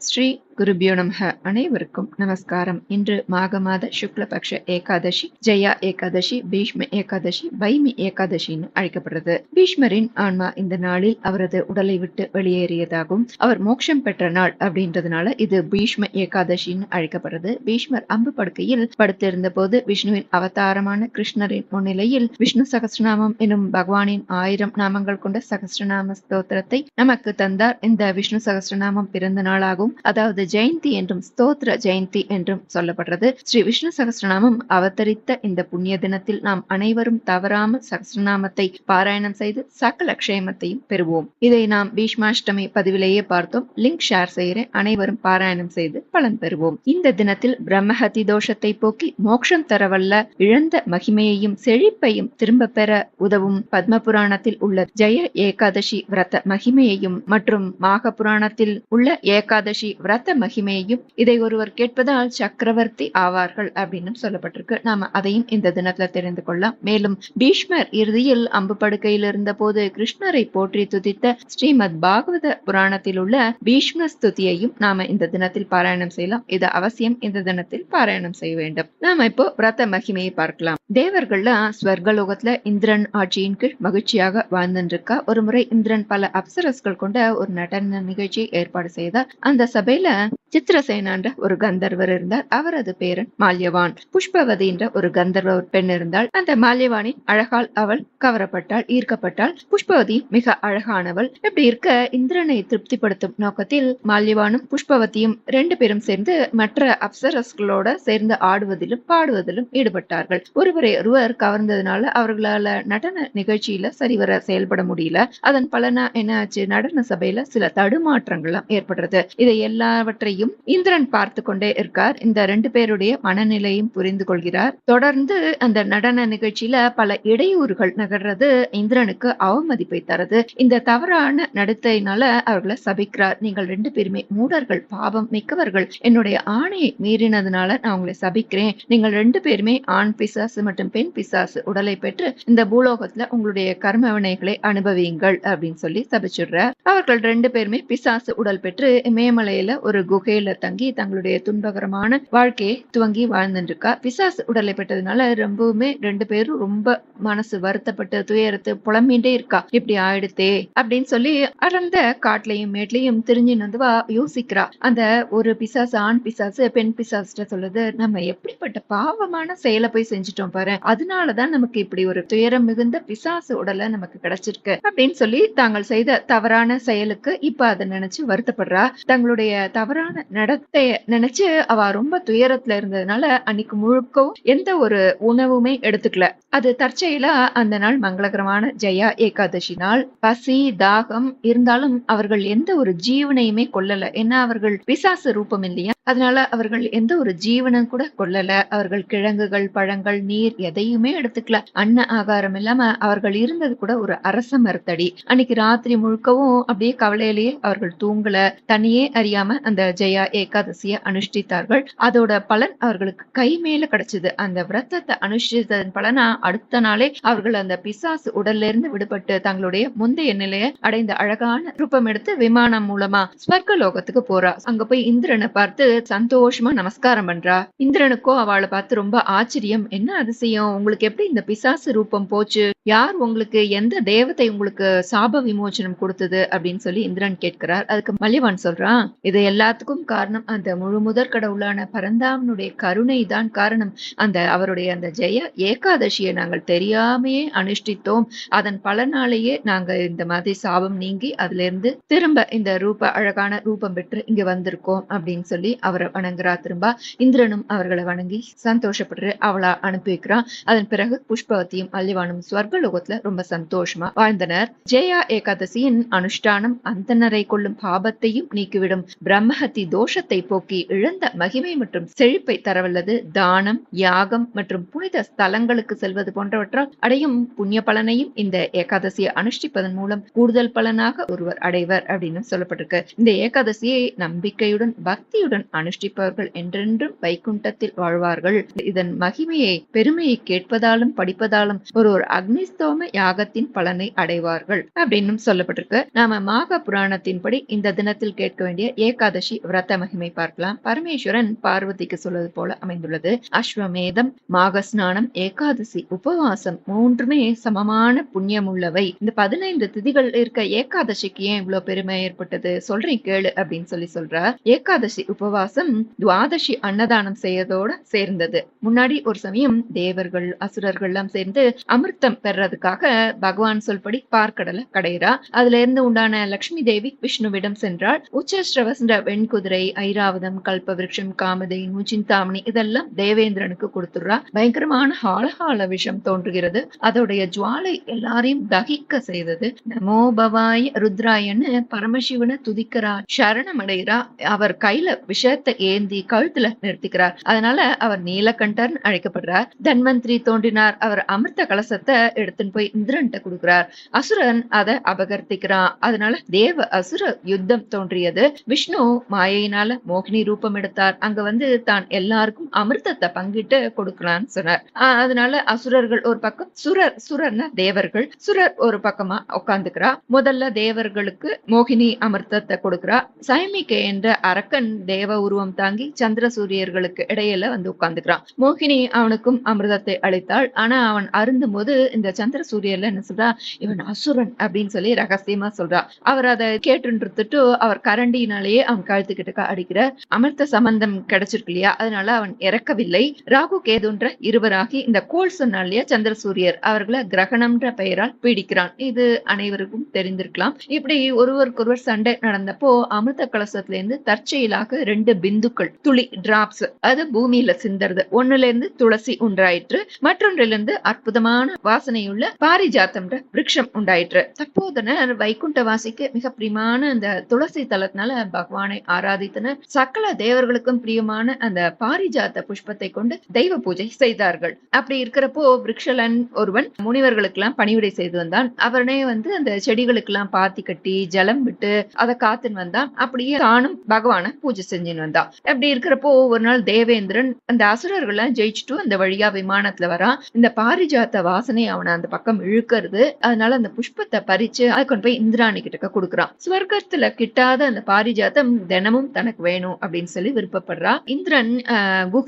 ஸ்ரீ குருபியோ நமக அனைவருக்கும் நமஸ்காரம். இன்று மாக மாத சுக்லபக்ஷ ஏகாதசி ஜெயா ஏகாதசி பீஷ்ம ஏகாதசி பைமி ஏகாதசின்னு அழைக்கப்படுறது. பீஷ்மரின் ஆன்மா இந்த நாளில் அவரது உடலை விட்டு வெளியேறியதாகும். அவர் மோட்சம் பெற்ற நாள் அப்படின்றதுனால இது பீஷ்ம ஏகாதசின்னு அழைக்கப்படுறது. பீஷ்மர் அம்பு படுக்கையில் படுத்திருந்த போது விஷ்ணுவின் அவதாரமான கிருஷ்ணரின் முன்னிலையில் விஷ்ணு சகஸ்ரநாமம் எனும் பகவானின் ஆயிரம் நாமங்கள் கொண்ட சகஸ்ரநாம ஸ்தோத்திரத்தை நமக்கு தந்தார். இந்த விஷ்ணு சகசிரநாமம் பிறந்த நாளாகவும் அதாவது ஜெயந்தி என்றும் ஸ்தோத்ர ஜெயந்தி என்றும் சொல்லப்படுறது. ஸ்ரீ விஷ்ணு சகசிரநாமம் அவதரித்த இந்த புண்ணிய தினத்தில் நாம் அனைவரும் தவறாமல் சகசிரநாமத்தை பாராயணம் செய்து சகல க்ஷேமத்தையும் பெறுவோம். இதை நாம் பீஷ்மாஷ்டமி பதிவிலேயே பார்த்தோம். லிங்க் ஷேர் செய்கிறேன். அனைவரும் பாராயணம் செய்து பலன் பெறுவோம். இந்த தினத்தில் பிரம்மஹதி தோஷத்தை போக்கி மோட்சம் தரவல்ல இழந்த மகிமையையும் செழிப்பையும் திரும்ப பெற உதவும் பத்ம புராணத்தில் உள்ள ஜெய ஏகாதசி விரத மகிமையையும் மற்றும் மாக புராணத்தில் உள்ள ஏகாதசி விரத மகிமையையும் இதை ஒருவர் கேட்பதால் சக்கரவர்த்தி ஆவார்கள் அப்படின்னு சொல்லப்பட்டிருக்கு. நாம அதையும் இந்த தினத்துல தெரிந்து கொள்ளலாம். மேலும் பீஷ்மர் இறுதியில் அம்பு படுக்கையில் இருந்த போது கிருஷ்ணரை போற்றி துதித்த ஸ்ரீமத் பாகவத புராணத்தில் உள்ள பீஷ்ம ஸ்துதியையும் நாம இந்த தினத்தில் பாராயணம் செய்யலாம். இது அவசியம். இந்த தினத்தில் பாராயணம் செய்ய வேண்டும். நாம இப்போ விரத மகிமையை பார்க்கலாம். தேவர்கள்ல ஸ்வர்கலோகத்துல இந்திரன் ஆட்சியின் கீழ் மகிழ்ச்சியாக வாழ்ந்துருக்கா. ஒரு முறை இந்திரன் பல அப்சரஸ்கள் கொண்ட ஒரு நடன நிகழ்ச்சியை ஏற்பாடு செய்தார். அந்த சபையில சித்திரசேனான்ற ஒரு கந்தர்வர் இருந்தார். அவரது பேரன் மால்யவான். புஷ்பவதி என்ற ஒரு கந்தர்வ பெண் இருந்தாள். அந்த மால்யவானின் அழகால் அவள் கவரப்பட்டாள் ஈர்க்கப்பட்டாள். புஷ்பவதி மிக அழகானவள். இப்படி இருக்க? இந்திரனை திருப்திப்படுத்தும் நோக்கத்தில் மால்யவானும் புஷ்பவதியும் ரெண்டு பேரும் சேர்ந்து மற்ற அப்சரஸ்களோட சேர்ந்து ஆடுவதிலும் பாடுவதிலும் ஈடுபட்டார்கள். ஒருவரை ஒருவர் கவர்ந்ததுனால அவர்களால நடன நிகழ்ச்சியில சரிவர செயல்பட முடியல. அதன் பலனா என்ன ஆச்சு நடன சபையில சில தடுமாற்றங்கள்லாம் ஏற்படுறது. இதை எல்லா எல்லாவற்றையும் இந்திரன் பார்த்து கொண்டே இருக்கார். இந்த ரெண்டு பேருடைய மனநிலையும் புரிந்து கொள்கிறார். தொடர்ந்து அந்த நடன நிகழ்ச்சியில பல இடையூறுகள் நகர்றது இந்திரனுக்கு அவமதிப்பை தருது. இந்த தவறான நடத்தையினால அவர்களை சபிக்கிறார். நீங்கள் ரெண்டு பேருமே மூடர்கள் பாவம் மிக்கவர்கள். என்னுடைய ஆணையை மீறினதுனால நான் உங்களை சபிக்கிறேன். நீங்கள் ரெண்டு பேருமே ஆண் பிசாசு மற்றும் பெண் பிசாசு உடலை பெற்று இந்த பூலோகத்துல உங்களுடைய கர்ம வினைகளை அனுபவியுங்கள் அப்படின்னு சொல்லி சபிச்சுடுறார். அவர்கள் ரெண்டு பேருமே பிசாசு உடல் பெற்று மேமலையில ஒரு குகையில தங்கி தங்களுடைய துன்பகரமான வாழ்க்கையை துவங்கி வாழ்ந்துருக்கா. பிசாஸ் உடலை பெற்றதுனால ரொம்பவுமே ரெண்டு பேரும் ரொம்ப மனசு வருத்தப்பட்டு துயரத்து புலம்பின்றே இருக்கா. இப்படி ஆயிடுத்தே அப்படின்னு சொல்லி அடர்ந்த காட்டுலயும் மேட்லயும் திரிஞ்சு நந்துவா யோசிக்கிறா. அந்த ஒரு பிசாசு ஆண் பிசாசு பெண் பிசாசுட்ட சொல்லுது நம்ம எப்படிப்பட்ட பாவமான செயலை போய் செஞ்சுட்டோம் பாரு. அதனாலதான் நமக்கு இப்படி ஒரு துயரம் மிகுந்த பிசாசு உடலை நமக்கு கிடைச்சிருக்கு அப்படின்னு சொல்லி தாங்கள் செய்த தவறான செயலுக்கு இப்ப அதை நினைச்சு வருத்தப்படுறா. தங்களுடைய தவறான நடத்தைய நினைச்சு அவ ரொம்ப துயரத்துல இருந்ததுனால அன்னைக்கு முழுக்கவும் எந்த ஒரு உணவுமே எடுத்துக்கல. அது தற்செயலா அந்த நாள் மங்களகரமான ஜெயா ஏகாதசி நாள். பசி தாகம் இருந்தாலும் அவர்கள் எந்த ஒரு ஜீவனையுமே கொல்லல. ஏன்னா அவர்கள் பிசாசு ரூபம் இல்லையா? அதனால அவர்கள் எந்த ஒரு ஜீவனம் கூட கொல்லல. அவர்கள் கிழங்குகள் பழங்கள் நீர் எதையுமே எடுத்துக்கல. அன்ன ஆகாரம் இல்லாம அவர்கள் இருந்தது கூட ஒரு அரச மரத்தடி. அன்னைக்கு ராத்திரி முழுக்கவும் அப்படியே கவலையிலேயே அவர்கள் தூங்கல. தனியே அறியாம அந்த ஜெயா ஏகாதசிய அனுஷ்டித்தார்கள். அதோட பலன் அவர்களுக்கு கை மேல கிடைச்சது. அந்த விரதத்தை அனுஷ்டித்ததன் பலனா அடுத்த நாளே அவர்கள் அந்த பிசாசு உடல்ல இருந்து விடுபட்டு தங்களுடைய முந்தைய நிலையை அடைந்த அழகான ரூபம் எடுத்து விமானம் மூலமா ஸ்வர்க்க லோகத்துக்கு போறா. அங்க போய் இந்திரனை பார்த்து சந்தோஷமா நமஸ்காரம் பண்றா. இந்திரனுக்கோ அவளை பார்த்து ரொம்ப ஆச்சரியம். என்ன அதிசயம்? உங்களுக்கு எப்படி இந்த பிசாசு ரூபம் போச்சு? யார் உங்களுக்கு எந்த தேவதை உங்களுக்கு சாப விமோச்சனம் கொடுத்தது? அப்படின்னு சொல்லி இந்திரன் கேட்கிறார். அதுக்கு மல்லிவான் சொல்றான் இது எல்லாத்துக்கும் காரணம் அந்த முழு முதற் கடவுளான பரந்தாமனுடைய கருணை தான் காரணம். அந்த அவருடைய அந்த ஜெய ஏகாதசியை நாங்கள் தெரியாமையே அனுஷ்டித்தோம். அதன் பலனாலேயே நாங்க இந்த மாதிரி சாபம் நீங்கி அதுல இருந்து திரும்ப இந்த ரூப அழகான ரூபம் பெற்று இங்க வந்திருக்கோம் அப்படின்னு சொல்லி அவரை வணங்குறா. திரும்ப இந்திரனும் அவர்களை வணங்கி சந்தோஷப்படுற அவளா அனுப்பி வைக்கிறான். அதன் பிறகு புஷ்பவத்தியும் அல்லிவானும் ஸ்வர்கலோகத்துல ரொம்ப சந்தோஷமா வாழ்ந்தனர். ஜெயா ஏகாதசியின் அனுஷ்டானம் அந்தனரை கொள்ளும் பாபத்தையும் நீக்கிவிடும். பிரம்ம பிரம்மஹத்தி தோஷத்தை போக்கி இழந்த மகிமை மற்றும் செழிப்பை தரவல்லது. தானம் யாகம் மற்றும் புனித ஸ்தலங்களுக்கு செல்வது போன்றவற்றால் அடையும் புண்ணிய பலனையும் இந்த ஏகாதசியை அனுஷ்டிப்பதன் மூலம் கூடுதல் பலனாக ஒருவர் அடைவர் அப்படின்னு சொல்லப்பட்டிருக்கு. இந்த ஏகாதசியை நம்பிக்கையுடன் பக்தியுடன் அனுஷ்டிப்பவர்கள் என்றென்றும் வைகுண்டத்தில் வாழ்வார்கள். இதன் மகிமையை பெருமையை கேட்பதாலும் படிப்பதாலும் ஒருவர் அக்னிஸ்தோம யாகத்தின் பலனை அடைவார்கள் அப்படின்னு சொல்லப்பட்டிருக்கு. நாம மாக புராணத்தின்படி இந்த தினத்தில் கேட்க வேண்டிய ஏகாதசி விரத மகிமை பார்க்கலாம். பரமேஸ்வரன் பார்வதிக்கு சொல்வது போல அமைந்துள்ளது. அஸ்வமேதம் மாகஸ்நானம் ஏகாதசி உபவாசம் மூன்றுமே சமமான புண்ணியம் உள்ளவை இந்த பதினைந்து திதிகள் இருக்க ஏகாதசிக்கு ஏன் இவ்வளவு பெருமை ஏற்பட்டது? சொல்றேன் கேளு அப்படின்னு சொல்லி சொல்றா. ஏகாதசி உபவாசம் துவாதசி அன்னதானம் செய்யறதோட சேர்ந்தது. முன்னாடி ஒரு சமயம் தேவர்கள் அசுரர்கள் எல்லாம் சேர்ந்து அமிர்தம் பெறதுக்காக பகவான் சொல்படி பார்க்கடலை கடையிறா. அதுல இருந்து உண்டான லட்சுமி தேவி விஷ்ணுவிடம் சென்றாள். உச்சஸ்ரவஸ்ன்ற வெண்குதிரை ஐராவதம் கல்பவிருஷம் காமதை முச்சிந்தாமணி இதெல்லாம் தேவேந்திரனுக்கு கொடுத்துடுறா. பயங்கரமான ஹாலஹால விஷம் தோன்றுகிறது. அதோடைய ஜுவாலை எல்லாரையும் தகிக்க செய்தது. நமோ பவாய் ருத்ராயன்னு பரமசிவனை துதிக்கிறா சரணம் அடைகிறா அவர் கையில விஷத்தை ஏந்தி கழுத்துல நிறுத்திக்கிறார். அதனால அவர் நீலகண்டர் அழைக்கப்படுறார். தன்வந்திரி தோன்றினார். அவர் அமிர்த கலசத்தை எடுத்துன்னு போய் இந்திரன்ட்ட கொடுக்கிறார். அசுரன் அதை அபகர்த்திக்கிறான். அதனால தேவ அசுர யுத்தம் தோன்றியது. விஷ்ணு மாயையினால மோகினி ரூபம் எடுத்தார். அங்க வந்து தான் எல்லாருக்கும் அமிர்தத்தை பங்கிட்டு கொடுக்கலான்னு சொன்னார். அதனால அசுரர்கள் ஒரு பக்கம் சுரர் சுரர்னா தேவர்கள். சுரர் ஒரு பக்கமா உட்காந்துக்கிறா முதல்ல தேவர்களுக்கு மோகினி அமிர்தத்தை கொடுக்கிறா. சைமிகை என்ற அரக்கன் தேவ உருவம் தாங்கி சந்திர சூரியர்களுக்கு இடையில வந்து உட்கார்ந்துக்கிறான் மோகினி அவனுக்கும் அமிர்தத்தை அளித்தாள். ஆனா அவன் அருந்தும் போது இந்த சந்திர சூரியர்ல என்ன சொல்றா? இவன் அசுரன் அப்படின்னு சொல்லி ரகசியமா சொல்றா. அவர் அதை கேட்டுட்டு அவர் கரண்டினாலேயே அவன் கழுத்துக்கிட்டு அடிக்கிற அமிர்த சம்பந்தம் கிடைச்சிருக்கு இல்லையா? அதனால அவன் இறக்கவில்லை. ராகு கேதுன்ற இருவராகி இந்த கோல் சொன்னா இல்லையா சந்திர சூரியர் அவர்களை கிரகணம்ன்ற பெயரால் பீடிக்கிறான். இது அனைவருக்கும் தெரிந்திருக்கலாம். இப்படி ஒருவருக்கொருவர் சண்டை நடந்தப்போ அமிர்த கலசத்துல இருந்து தற்செயலாக ரெண்டு பிந்துக்கள் துளி டிராப்ஸ் அது பூமியில சிந்தறது. ஒண்ணுல இருந்து துளசி உண்டாயிற்று மற்றொன்றில இருந்து அற்புதமான வாசனையுள்ள பாரிஜாத்தம்ன்ற விரக்ஷம் உண்டாயிற்று. தற்போதன வைகுண்ட வாசிக்கு மிக பிரியமான அந்த துளசி தலத்தினால பகவானை ஆராதித்தனர் சகல தேவர்களுக்கும் பிரியமான அந்த பாரிஜாத்த புஷ்பத்தை கொண்டு தெய்வ பூஜை செய்தார்கள். அப்படி இருக்கிறப்போ விரக்ஷலன் ஒருவன் முனிவர்களுக்கு எல்லாம் பணிவிடை செய்து வந்தான். அவனே வந்து அந்த செடிகளுக்கு எல்லாம் பாத்தி கட்டி ஜலம் விட்டு அதை காத்துன்னு வந்தான். அப்படியே தானும் பகவான பூஜை செஞ்சுன்னு வந்தான். அப்படி இருக்கிறப்போ ஒரு நாள் தேவேந்திரன் அந்த அசுரர்கள் எல்லாம் ஜெயிச்சுட்டு அந்த வழியா விமானத்துல வரான் இந்த பாரிஜாத்த வாசனை அவனை அந்த பக்கம் இழுக்கிறது. அதனால அந்த புஷ்பத்தை பறிச்சு அதை கொண்டு போய் இந்திராணி கிட்ட கொடுக்குறான். ஸ்வர்க்கத்துல கிட்டாத அந்த பாரிஜாத்தம் தினமும் தனக்கு வேணும் அப்படின்னு சொல்லி விருப்பப்படுறா. இந்திரன் ஆஹ்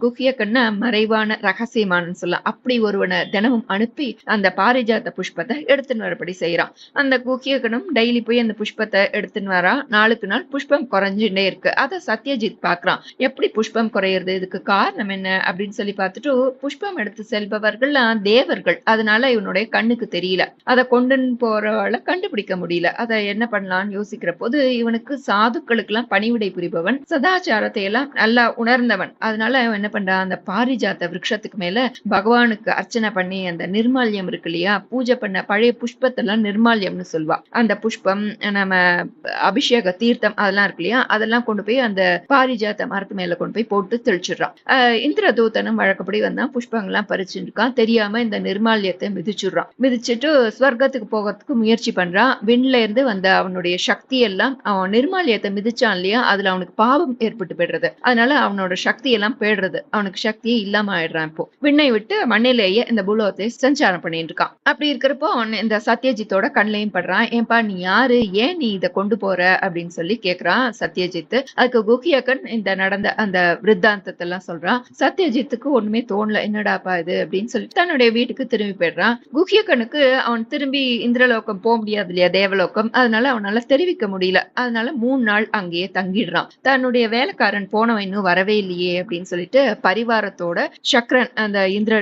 குஹ்யகன் மறைவான ரகசியமானு சொல்லலாம். அப்படி ஒருவனை தினமும் அனுப்பி அந்த பாரிஜாத்த புஷ்பத்தை எடுத்துன்னு வரபடி செய்யறான். அந்த குஹ்யகனும் டெய்லி போய் அந்த புஷ்பத்தை எடுத்துன்னு வரா. நாளுக்கு நாள் புஷ்பம் குறைஞ்சுட்டே இருக்கு. அதை சத்யஜித் பாக்குறான். எப்படி புஷ்பம் குறையிறது? இதுக்கு காரணம் என்ன? அப்படின்னு சொல்லி பார்த்துட்டு புஷ்பம் எடுத்து செல்பவர்கள் தேவர்கள். அதனால இவனுடைய கண்ணுக்கு தெரியல. அதை கொண்டு போறவளை கண்டுபிடிக்க முடியல. அதை என்ன பண்ணலாம்னு யோசிக்கிற போது இவனுக்கு சாதுக்களுக்கு எல்லாம் பணிவிடை புரிபவன் சதாச்சாரத்தை எல்லாம் நல்லா உணர்ந்தவன். அதனால அவன் என்ன பண்றான்? அந்த பாரிஜாத்த விரக்ஷத்துக்கு மேல பகவானுக்கு அர்ச்சனை பண்ணி அந்த நிர்மால்யம் இருக்கு இல்லையா? பூஜை பண்ண பழைய புஷ்பத்தெல்லாம் நிர்மால்யம்னு சொல்வா. அந்த புஷ்பம் நம்ம அபிஷேக தீர்த்தம் அதெல்லாம் இருக்கு இல்லையா? அதெல்லாம் கொண்டு போய் அந்த பாரிஜாத்த மரத்து மேல கொண்டு போய் போட்டு தெளிச்சிடுறான். ஆஹ் இந்திரதூதனும் வழக்கப்படி வந்தான் புஷ்பங்கள்லாம் பறிச்சுருக்கான். இருக்கான் தெரியாம இந்த நிர்மால்யத்தை மிதிச்சுடுறான். மிதிச்சுட்டு ஸ்வர்க்கத்துக்கு போகிறதுக்கு முயற்சி பண்றான். விண்ல இருந்து வந்த அவனுடைய சக்தி எல்லாம் அவன் நிர்மால்யத்தை மிதிச்சான் இல்லையா? அதுல அவனுக்கு பாவம் ஏற்பட்டு போயிடுறது. அதனால அவனோட சக்தி எல்லாம் போயிடுறது. அவனுக்கு சக்தியே இல்லாம ஆயிடுறான் இப்போ. விண்ணை விட்டு மண்ணிலேயே இந்த பூலோகத்தை சஞ்சாரம் பண்ணிட்டு இருக்கான். அப்படி இருக்கிறப்போ அவன் இந்த சத்யஜித்தோட கண்ணையும் படுறான். ஏன்பா நீ யாரு? ஏன் நீ இதை கொண்டு போற? அப்படின்னு சொல்லி கேக்குறான் சத்யஜித் அதுக்கு குகியக்கன் இந்த நடந்த அந்த விருத்தாந்தத்தை எல்லாம் சொல்றான். சத்யஜித்துக்கு ஒண்ணுமே தோணல. என்னடாப்பா இது? அப்படின்னு சொல்லி தன்னுடைய வீட்டுக்கு திரும்பி போயிடுறான். குகியக்கனுக்கு அவன் திரும்பி இந்திரலோகம் போக முடியாது இல்லையா? தேவலோகம். அதனால அவனால தெரிவிக்க முடியல. அதனால மூணு நாள் அங்க அங்கேயே தங்கிடுறான். தன்னுடைய வேலைக்காரன் போனவன் இன்னும் வரவே இல்லையே அப்படின்னு சொல்லிட்டு பரிவாரத்தோட சக்கரன் அந்த இந்திர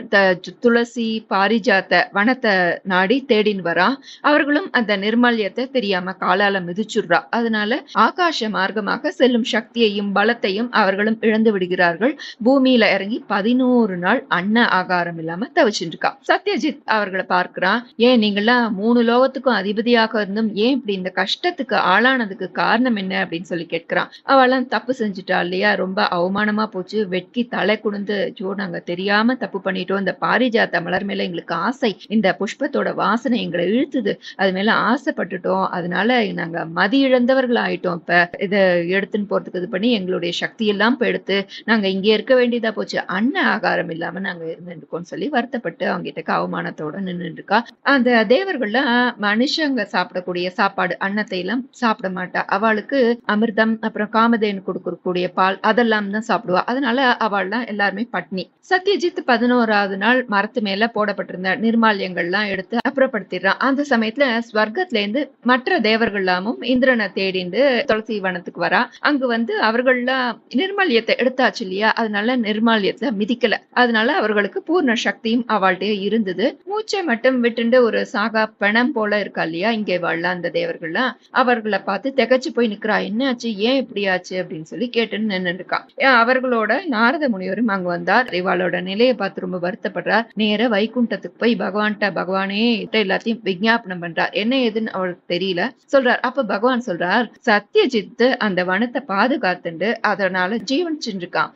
துளசி பாரிஜாத்த வனத்தை நாடி தேடின்னு வரான். அவர்களும் அந்த நிர்மல்யத்தை தெரியாம காலால மிதிச்சுடுறா. அதனால ஆகாச மார்க்கமாக செல்லும் சக்தியையும் பலத்தையும் அவர்களும் இழந்து விடுகிறார்கள். பூமியில இறங்கி பதினோரு நாள் அன்ன ஆகாரம் இல்லாம தவிச்சுட்டு இருக்கா. சத்யஜித் அவர்களை பார்க்கிறான். ஏன் நீங்கெல்லாம் மூணு லோகத்துக்கும் அதிபதியாக இருந்தும் ஏன் இப்படி இந்த கஷ்டத்துக்கு ஆளானதுக்கு காரணம் என்ன அப்படின்னு சொல்லி கேட்கிறான். அவெல்லாம் தப்பு செஞ்சுட்டா இல்லையா? ரொம்ப அவமானமா போச்சு. வெட்கி தலை குடுந்து ஜோ நாங்க தெரியாம தப்பு பண்ணிட்டோம். இந்த பாரிஜாத்த மலர் மேல எங்களுக்கு ஆசை. இந்த புஷ்பத்தோட வாசனை எங்களை இழுத்துது. அது மேல ஆசைப்பட்டுட்டோம். அதனால நாங்க மதி இழந்தவர்கள் ஆயிட்டோம் இப்ப இத எடுத்துன்னு போறதுக்கு இது பண்ணி எங்களுடைய சக்தி எல்லாம் இப்ப எடுத்து நாங்க இங்கே இருக்க வேண்டியதா போச்சு. அன்ன ஆகாரம் இல்லாம நாங்க இருந்துருக்கோம் சொல்லி வருத்தப்பட்டு அவங்க கிட்ட அவமானத்தோட நின்று இருக்கா அந்த தேவர்கள்லாம் மனுஷங்க சாப்பிடக்கூடிய சாப்பாடு அன்னத்தை எல்லாம் சாப்பிட மாட்டா. அவளுக்கு அமிர்தம் அப்புறம் காமதேனு கொடுக்கக்கூடிய பால் அதெல்லாம் தான் சாப்பிடுவா. அதனால அவள்லாம் எல்லாருமே பட்னி. சத்யஜித் பதினோராவது நாள் மரத்து மேல போடப்பட்டிருந்த நிர்மால்யங்கள்லாம் எடுத்து அப்புறப்படுத்திடுறான் அந்த சமயத்துல ஸ்வர்க்கத்துல இருந்து மற்ற தேவர்கள்லாமும் இந்திரனை தேடிந்து துளசி வனத்துக்கு வரா. அங்கு வந்து அவர்கள்லாம் நிர்மாலியத்தை எடுத்தாச்சு இல்லையா? அதனால நிர்மால்யத்தை மிதிக்கல. அதனால அவர்களுக்கு பூர்ண சக்தியும் அவள்கிட்ட இருந்தது. மூச்சை மட்டும் விட்டுண்டு ஒரு சாகா பணம் போல இருக்கா இல்லையா? இங்கே வாழலாம் அந்த தேவர்கள்லாம். அவர்களை பார்த்து திகச்சு போய் நிக்கிறா என்ன என்னாச்சு? ஏன் இப்படி ஆச்சு? அப்படின்னு சொல்லி கேட்டுன்னு நின்று இருக்கான் அவர்களோட நாரத முனிவரும் அங்க வந்தார். இவாளோட நிலையை பார்த்து ரொம்ப வருத்தப்படுறார். நேர வைகுண்டத்துக்கு போய் பகவான்கிட்ட பகவானே கிட்ட எல்லாத்தையும் விஞ்ஞாபனம் பண்றார். என்ன ஏதுன்னு அவருக்கு தெரியல. சொல்றார். அப்ப பகவான் சொல்றார் சத்யஜித் அந்த வனத்தை பாதுகாத்துண்டு அதனால ஜீவனிச்சுட்டு இருக்கான்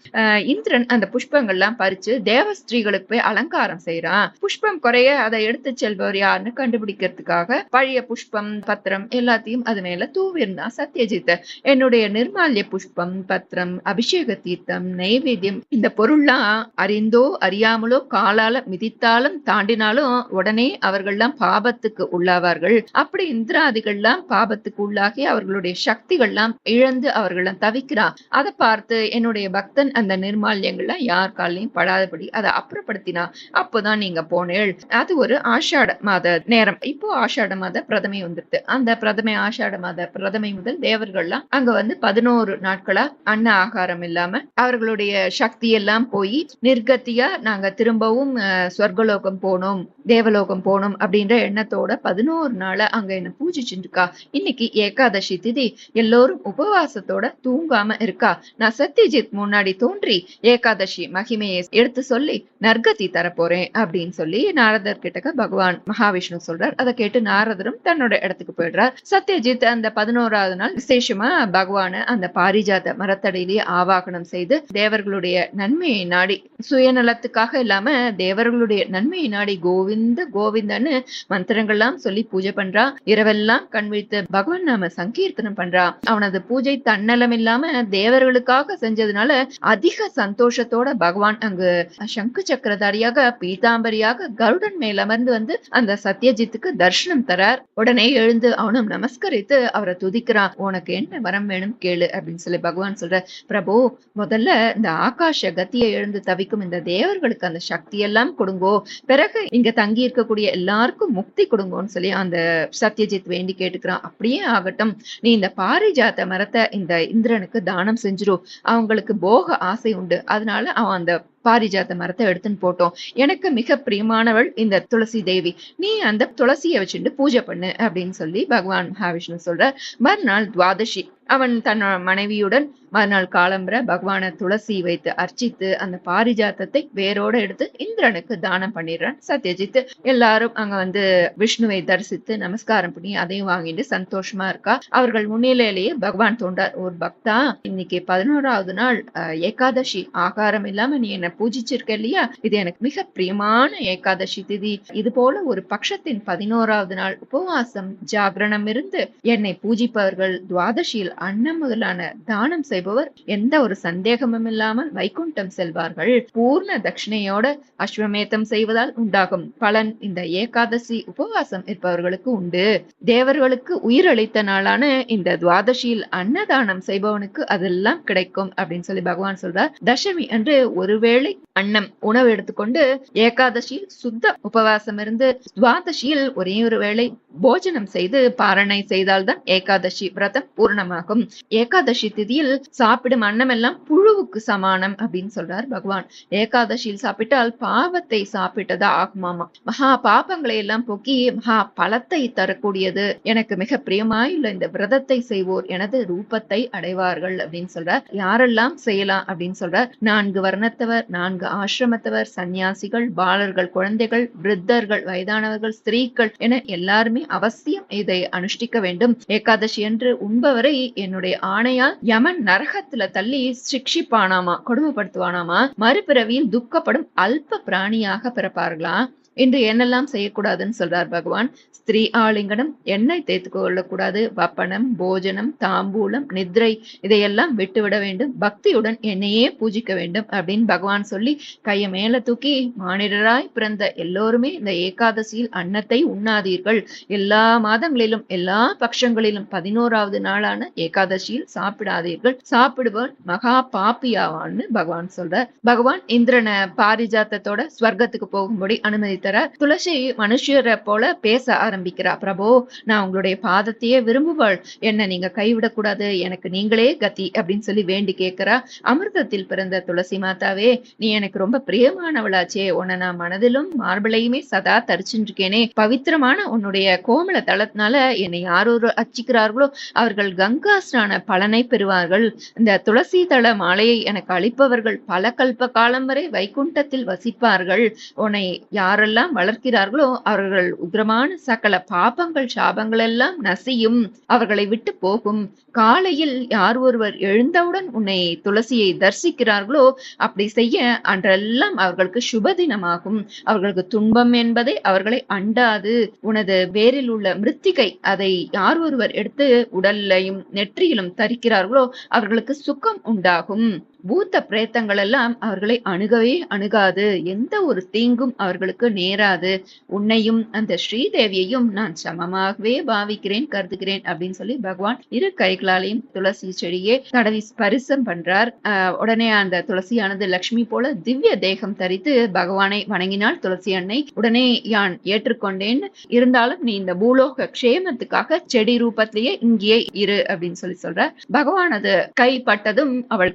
இந்திரன் அந்த புஷ்பங்கள்லாம் பறிச்சு தேவ ஸ்திரீகளுக்கு போய் அலங்காரம் செய்யறான் புஷ்பம் குறைய அதை எடுத்து செல்பவர் யாருன்னு கண்டுபிடிக்கிறதுக்காக பழைய புஷ்பம் பத்திரம் எல்லாத்தையும் அது மேல தூவி இருந்தான் சத்யஜித் என்னுடைய நிர்மால்ய புஷ்பம் பத்திரம் அபிஷேக தீர்த்தம் நைவேத்தியம் இந்த பொருள்லாம் அறிந்தோ அறியாமலோ காலால மிதித்தாலும் தாண்டினாலும் உடனே அவர்கள்லாம் பாபத்துக்கு உள்ளாவார்கள். அப்படி இந்திராதிகள்லாம் பாபத்துக்கு உள்ளாகி அவர்களுடைய சக்திகள்லாம் இழந்து அவர்கள்லாம் தவிக்கிறான் அதை பார்த்து என்னுடைய பக்தன் அந்த நிர்மால்யங்கள்லாம் யார் காலையும் படாதபடி அதை அப்புறப்படுத்தினா அப்போதான் நீங்க போனேள். அது ஒரு ஆஷாட மாத நேரம். இப்போ ஆஷாட மாத பிரதமை வந்துருது அந்த பிரதமை ஆஷாட மாத பிரதமை முதல் தேவர்கள்லாம் அங்க வந்து பதினோரு நாட்களா அன்ன ஆகாரம் இல்லாம அவர்களுடைய சக்தி எல்லாம் போய் நிர்கத்தியா நாங்க திரும்பவும் அஹ், சொர்க்கலோகம் போனோம் தேவலோகம் போனோம் அப்படின்ற எண்ணத்தோட பதினோரு நாளா அங்க என்ன பூஜிச்சுருக்கா இன்னைக்கு ஏகாதசி திதி. எல்லோரும் உபவாசத்தோட தூங்காம இருக்கா. நான் சத்யஜித் முன்னாடி தோன்றி ஏகாதசி மகிமையை எடுத்து சொல்லி நர்கதி தரப்போறேன் அப்படின்னு சொல்லி நாரதர் கிட்டக்க பகவான் மகாவிஷ்ணு சொல்றார். அதை கேட்டு நாரதரும் தன்னோட இடத்துக்கு போயிடுறார். சத்யஜித் அந்த பதினோராவது நாள் விசேஷமா பகவான அந்த பாரிஜாத மரத்தடையிலேயே ஆவாகனம் செய்து தேவர்களுடைய நன்மையை நாடி சுயநலத்துக்காக இல்லாம தேவர்களுடைய நன்மையை நாடி கோவிந்த கோவிந்தன்னு மந்திரங்கள்லாம் சொல்லி பூஜை பண்றா. இரவெல்லாம் கண் விழித்து பகவான் நாம சங்கீர்த்தனம் பண்றா. அவனது பூஜை தன்னலம் இல்லாம தேவர்களுக்காக செஞ்சதுனால அதிக சந்தோஷத்தோட பகவான் அங்கு சங்கு சக்கரதாரியாக பீதாம்பரியாக கருடன் மேல் அமர்ந்து வந்து அந்த சத்யஜித்துக்கு தர்ஷனம் தரார். உடனே எழுந்து அவனும் நமஸ்கரித்து அவரை துதிக்கிறான். உனக்கு என்ன வரம் வேணும் கேளு அப்படின்னு சொல்லி பகவான் சொல்ற பிரபு முதல்ல இந்த ஆகாஷ கத்தியை எழுந்து தவிக்கும் இந்த தேவர்களுக்கு அந்த சக்தி எல்லாம் கொடுங்கோ. பிறகு இங்க தங்கி இருக்கக்கூடிய எல்லாருக்கும் முக்தி கொடுங்கோன்னு சொல்லி அந்த சத்யஜித் வேண்டி கேட்டுக்கிறான். அப்படியே ஆகட்டும். நீ இந்த பாரிஜாத்த மரத்தை இந்த இந்திரனுக்கு தானம் செஞ்சிரு. அவங்களுக்கு போக ஆசை உண்டு. அதனால அவன் அந்த பாரிஜாத்த மரத்தை எடுத்துன்னு போட்டோம். எனக்கு மிக பிரியமானவள் இந்த துளசி தேவி. நீ அந்த துளசியை வச்சுட்டு பூஜை பண்ணு அப்படின்னு சொல்லி பகவான் மகாவிஷ்ணு சொல்ற மறுநாள் துவாதசி அவன் தன் மனைவியுடன் மறுநாள் காலம்பர பகவான துளசி வைத்து அர்ச்சித்து அந்த பாரிஜாத்தத்தை வேரோட எடுத்து இந்திரனுக்கு தானம் பண்ணிடுறான் சத்யஜித் எல்லாரும் அங்க வந்து விஷ்ணுவை தரிசித்து நமஸ்காரம் பண்ணி அதையும் வாங்கிட்டு சந்தோஷமா இருக்கா. அவர்கள் முன்னிலையிலேயே பகவான் தோன்றார். ஒரு பக்தா இன்னைக்கு பதினோராவது நாள் அஹ், ஏகாதசி. ஆகாரம் இல்லாம நீ என்ன பூஜிச்சிருக்க இல்லையா? இது எனக்கு மிக பிரியமான ஏகாதசி திதி. இது போல ஒரு பட்சத்தின் பதினோராவது நாள் உபவாசம் ஜாகரணம் இருந்து என்னை பூஜிப்பவர்கள் துவாதசியில் அன்னம் முதலான தானம் செய்பவர் எந்த ஒரு சந்தேகமும் இல்லாமல் வைகுண்டம் செல்வார்கள். பூர்ண தட்சிணையோட அஸ்வமேதம் செய்வதால் உண்டாகும் பலன் இந்த ஏகாதசி உபவாசம் இருப்பவர்களுக்கு உண்டு. தேவர்களுக்கு உயிரளித்த நாளான இந்த துவாதசியில் அன்னதானம் செய்பவனுக்கு அதெல்லாம் கிடைக்கும் அப்படின்னு சொல்லி பகவான் சொல்றார். தசமி அன்று ஒருவேளை அன்னம் உணவு எடுத்துக்கொண்டு ஏகாதசியில் சுத்த உபவாசம் இருந்து துவாதசியில் ஒரே ஒரு வேளை போஜனம் செய்து பாரணை செய்தால்தான் ஏகாதசி விரதம் பூர்ணமாகும். ஏகாதசி திதியில் சாப்பிடும் அன்னமெல்லாம் புழுவுக்கு சமானம் அப்படின்னு சொல்றார் பகவான். ஏகாதசியில் சாப்பிட்டால் பாவத்தை சாப்பிட்டதா ஆகுமாமா? மகா பாபங்களை எல்லாம் போக்கி மகா பலத்தை தரக்கூடியது. எனக்கு மிக பிரியமாயுள்ள இந்த விரதத்தை செய்வோர் எனது ரூபத்தை அடைவார்கள் அப்படின்னு சொல்றார். யாரெல்லாம் செய்யலாம் அப்படின்னு சொல்றார். நான்கு வர்ணத்தவர் நான்கு ஆசிரமத்தவர் சந்நியாசிகள் பாலர்கள் குழந்தைகள் விருத்தர்கள் வயதானவர்கள் ஸ்திரீகள் என எல்லாருமே அவசியம் இதை அனுஷ்டிக்க வேண்டும். ஏகாதசி என்று உண்பவரை என்னுடைய ஆணையால் யமன் நரகத்துல தள்ளி சிக்ஷிப்பானாமா கொடுமைப்படுத்துவானாமா? மறுபிறவியில் துக்கப்படும் அல்ப பிராணியாக பிறப்பார்களாம் இன்று என்னெல்லாம் செய்யக்கூடாதுன்னு சொல்றார் பகவான். ஸ்திரீ ஆலிங்கனம் எண்ணெய் தேய்த்து கொள்ளக்கூடாது. வப்பனம் போஜனம் தாம்பூலம் நித்ரை இதையெல்லாம் விட்டுவிட வேண்டும். பக்தியுடன் என்னையே பூஜிக்க வேண்டும் அப்படின்னு பகவான் சொல்லி கையை மேல தூக்கி மானிடராய் பிறந்த எல்லோருமே இந்த ஏகாதசியில் அன்னத்தை உண்ணாதீர்கள். எல்லா மாதங்களிலும் எல்லா பட்சங்களிலும் பதினோராவது நாளான ஏகாதசியில் சாப்பிடாதீர்கள். சாப்பிடுவன் மகா பாப்பியாவான்னு பகவான் சொல்றார். பகவான் இந்திரனை பாரிஜாத்தத்தோட ஸ்வர்க்கத்துக்கு போகும்படி அனுமதி தரார் துளசி மனுஷரை போல பேச ஆரம்பிக்கிறா. பிரபோ நான் உங்களுடைய பாதத்தையே விரும்புவாள். என்ன நீங்க கைவிடக்கூடாது. எனக்கு நீங்களே கதி அப்படின்னு சொல்லி வேண்டி கேட்கிறா. அமிர்தத்தில் பிறந்த துளசி மாதாவே நீ எனக்கு ரொம்ப பிரியமானவளாச்சே. உன்னை நான் மனதிலும் மார்பிளையுமே சதா தரிச்சுருக்கேனே பவித்திரமான உன்னுடைய கோமல தளத்தினால என்னை யார் அச்சிக்கிறார்களோ அவர்கள் கங்கா ஸ்நான பலனை பெறுவார்கள். இந்த துளசி தள மாலையை எனக்கு அளிப்பவர்கள் பல கல்ப காலம் வரை வைகுண்டத்தில் வசிப்பார்கள். உன்னை யாரெல்லாம் வளர்க்கிறார்களோ அவர்கள் உக்ரமான சகல பாபங்கள் சாபங்கள் எல்லாம் நசியும். அவர்களை விட்டு போகும். காலையில் யார் ஒருவர் எழுந்தவுடன் உன்னை துளசியை தரிசிக்கிறார்களோ அப்படி செய்ய அன்றெல்லாம் அவர்களுக்கு சுப தினமாகும் அவர்களுக்கு துன்பம் என்பதை அவர்களை அண்டாது. உனது வே வேரில் உள்ள மிருத்திகை அதை யார் ஒருவர் எடுத்து உடல்லையும் நெற்றியிலும் தரிக்கிறார்களோ அவர்களுக்கு சுக்கம் உண்டாகும். பூத்த பிரேத்தங்கள் எல்லாம் அவர்களை அணுகவே அணுகாது. எந்த ஒரு தீங்கும் அவர்களுக்கு நேராது. உன்னையும் அந்த ஸ்ரீதேவியையும் நான் சமமாகவே பாவிக்கிறேன் கருதுகிறேன் அப்படின்னு சொல்லி பகவான் இரு கைகளாலையும் துளசி செடியே தடவி ஸ்பரிசம் பண்றார். ஆஹ் உடனே அந்த துளசியானது லக்ஷ்மி போல திவ்ய தேகம் தரித்து பகவானை வணங்கினால் துளசி அன்னை உடனே யான் ஏற்றுக்கொண்டேன். இருந்தாலும் நீ இந்த பூலோக க்ஷேமத்துக்காக செடி ரூபத்திலேயே இங்கேயே இரு அப்படின்னு சொல்லி சொல்ற பகவான் அது கைப்பட்டதும் அவள்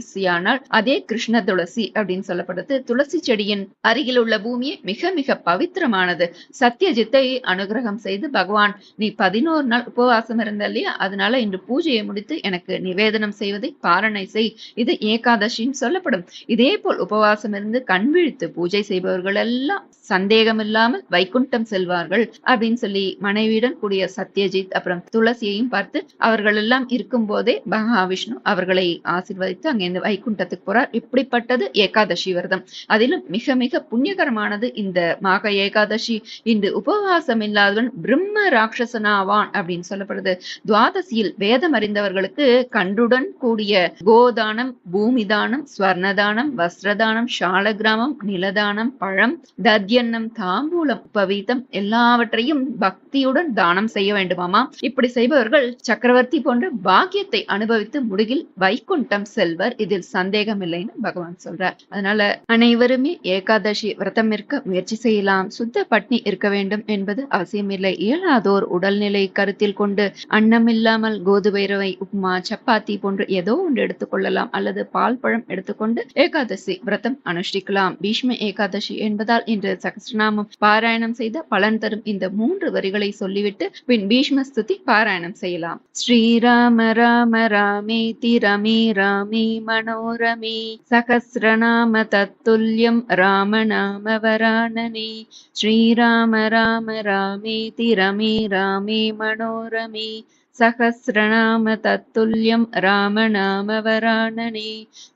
துளசியானால் அதே கிருஷ்ண துளசி அப்படின்னு சொல்லப்படுது துளசி செடியின் அருகில் உள்ள பூமியே மிக மிக பவித்திரமானது. சத்யஜித்தை அனுகிரகம் செய்து பகவான் நீ பதினோரு நாள் உபவாசம் இருந்த இல்லையா? அதனால இன்று பூஜையை முடித்து எனக்கு நிவேதனம் செய்வதை பாரணை செய். இது ஏகாதசின்னு சொல்லப்படும். இதே போல் உபவாசம் இருந்து கண் விழித்து பூஜை செய்பவர்கள் எல்லாம் சந்தேகம் இல்லாமல் வைகுண்டம் செல்வார்கள் அப்படின்னு சொல்லி மனைவியுடன் கூடிய சத்யஜித் அப்புறம் துளசியையும் பார்த்து அவர்கள் எல்லாம் இருக்கும் போதே மகாவிஷ்ணு அவர்களை ஆசிர்வதித்து அங்கே அங்கிருந்து வைகுண்டத்துக்கு போறார். இப்படிப்பட்டது ஏகாதசி விரதம். அதிலும் மிக மிக புண்ணியகரமானது இந்த மாக ஏகாதசி. இன்று உபவாசம் இல்லாதவன் பிரம்ம ராட்சசனாவான் அப்படின்னு சொல்லப்படுது. துவாதசியில் வேதம் அறிந்தவர்களுக்கு கன்றுடன் கூடிய கோதானம் பூமிதானம் ஸ்வர்ணதானம் வஸ்திரதானம் சாலகிராமம் நிலதானம் பழம் தத்யன்னம் தாம்பூலம் உபவீதம் எல்லாவற்றையும் பக்தியுடன் தானம் செய்ய வேண்டுமாமா? இப்படி செய்பவர்கள் சக்கரவர்த்தி போன்ற பாக்கியத்தை அனுபவித்து முடிவில் வைகுண்டம் செல்வர். இதில் சந்தேகம் இல்லைன்னு பகவான் சொல்றார். அதனால அனைவருமே ஏகாதசி விரதம் இருக்க முயற்சி செய்யலாம். சுத்த பட்னி இருக்க வேண்டும் என்பது அவசியமில்லை. இயலாதோர் உடல்நிலை கருத்தில் கொண்டு அன்னம் இல்லாமல் கோதுமை உப்புமா சப்பாத்தி போன்று ஏதோ ஒன்று எடுத்துக்கொள்ளலாம் அல்லது பால் பழம் எடுத்துக்கொண்டு ஏகாதசி விரதம் அனுஷ்டிக்கலாம். பீஷ்ம ஏகாதசி என்பதால் இன்று சகசிரநாமம் பாராயணம் செய்த பலன் தரும் இந்த மூன்று வரிகளை சொல்லிவிட்டு பின் பீஷ்ம ஸ்துதி பாராயணம் செய்யலாம். ஸ்ரீராம ராம ராமேதி ரமே ராமே மனோரமே சகஸ்ரநாம தத்துல்யம் ராம நாம வராணனே ஸ்ரீராம ராம ராமேதி ரமே ராமே மனோரமே सहस्रनाम तत्तुल्यं रामनामवरानने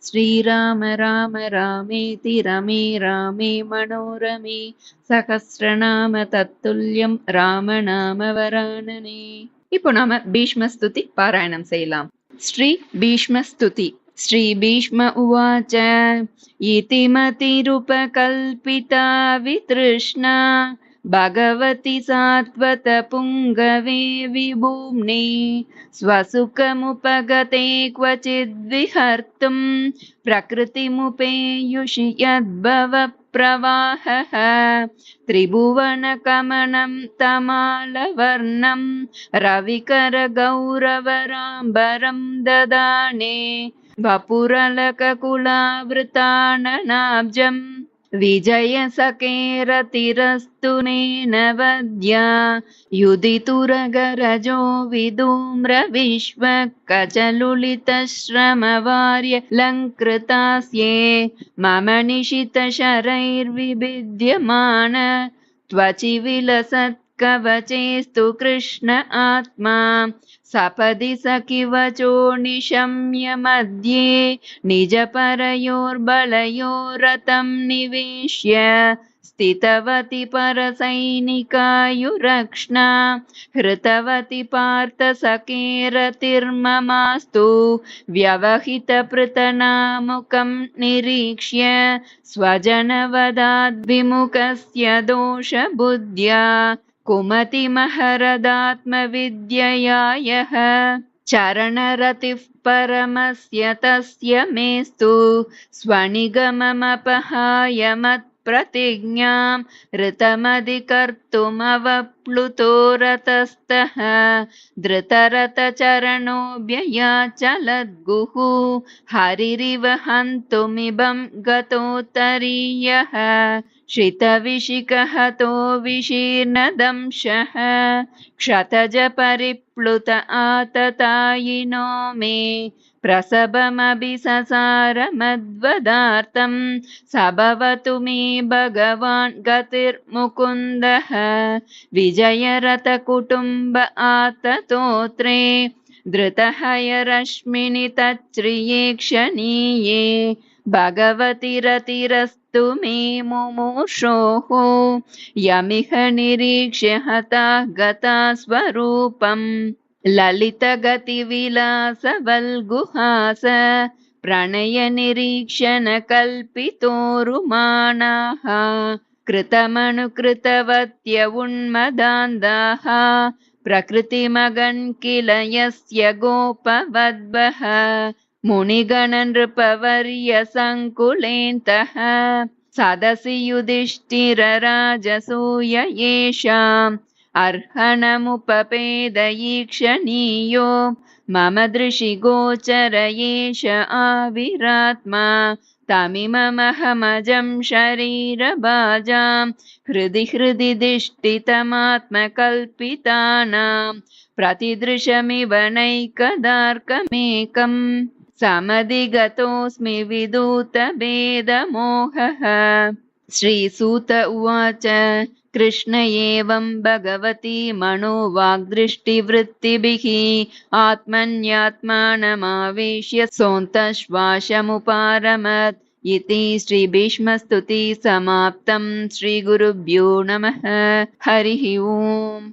श्रीराम राम रामेति रमे रामे मनोरमे सहस्रनाम तत्तुल्यं ராமநாமவராணனே இப்போ நாம பீஷ்ம ஸ்துதி பாராயணம் செய்யலாம் ஸ்ரீ பீஷ்ம श्रीभीष्म उवाच इति मतिरुपकल्पिता वितृष्णा भगवति सात्वतपुङ्गवे वि भूम्नि स्वसुखमुपगते क्वचिद् विहर्तुं प्रकृतिमुपेयुषि यद्भवप्रवाहः त्रिभुवनकमनं तमालवर्णं रविकरगौरवराम्बरं ददाने वपुरलककुलावृताननाब्जम् विजयसकेरतिरस्तु नेन वद्या युदितुरगरजो विधूम्रविश्वकचलुलितश्रमवार्य लङ्कृतास्ये मम निशितशरैर्विभिद्यमान त्वचि विलसत्कवचेस्तु कृष्ण आत्मा। सपदि सखिवचो निशम्य मध्ये निजपरयोर्बलयोरतं निवेश्य। स्थितवति परसैनिकायुरक्ष्णा। हृतवति पार्थसखेरतिर्ममास्तु। व्यवहितपृतनामुखं निरीक्ष्य। स्वजनवदाद्विमुखस्य दोषबुद्ध्या कुमतिमहरदात्मविद्यया यः चरणरतिः परमस्य तस्य मेस्तु। स्वनिगममपहाय मत्प्रतिज्ञां ऋतमधिकर्तुमवप्लुतो रतस्तः। धृतरथचरणोऽव्ययाचलद्गुः हरिरिव हन्तुमिबं गतोत्तरीयः श्रितविशिखहतो विशीर्णदंशः क्षतजपरिप्लुत आततायिनो मे प्रसभमभिससारमद्वदार्तं स भवतु मे भगवान् गतिर्मुकुन्दः विजयरथकुटुम्ब आततोत्रे धृतहयरश्मिनि तच्छ्रिये क्षणीये भगवति रतिरस्तु मे मुमुषोः। यमिह निरीक्ष्य हता गता स्वरूपम्। ललितगतिविलासवल्गुहास प्रणयनिरीक्षणकल्पितोरुमाणाः कृतमनुकृतवत्य उन्मदान्दाः। प्रकृतिमगन् किल यस्य गोपवद्वः मुनिगणनृपवर्यसङ्कुलेन्तः सदसि युधिष्ठिरराजसूय येषाम् अर्हणमुपपेदयीक्षणीयो मम दृशि एष आविरात्मा तमिममहमजं शरीरबाजां हृदि हृदि दिष्टितमात्मकल्पितानां प्रतिदृशमिव नैकदार्कमेकम् समधिगतोऽस्मि विदूतभेदमोहः श्रीसूत उवाच कृष्ण एवं भगवती मनोवाग्दृष्टिवृत्तिभिः आत्मन्यात्मानमावेश्य सोऽन्तश्वासमुपारमत्। इति श्रीभीष्मस्तुति समाप्तं। श्रीगुरुभ्यो नमः। हरिः ओम्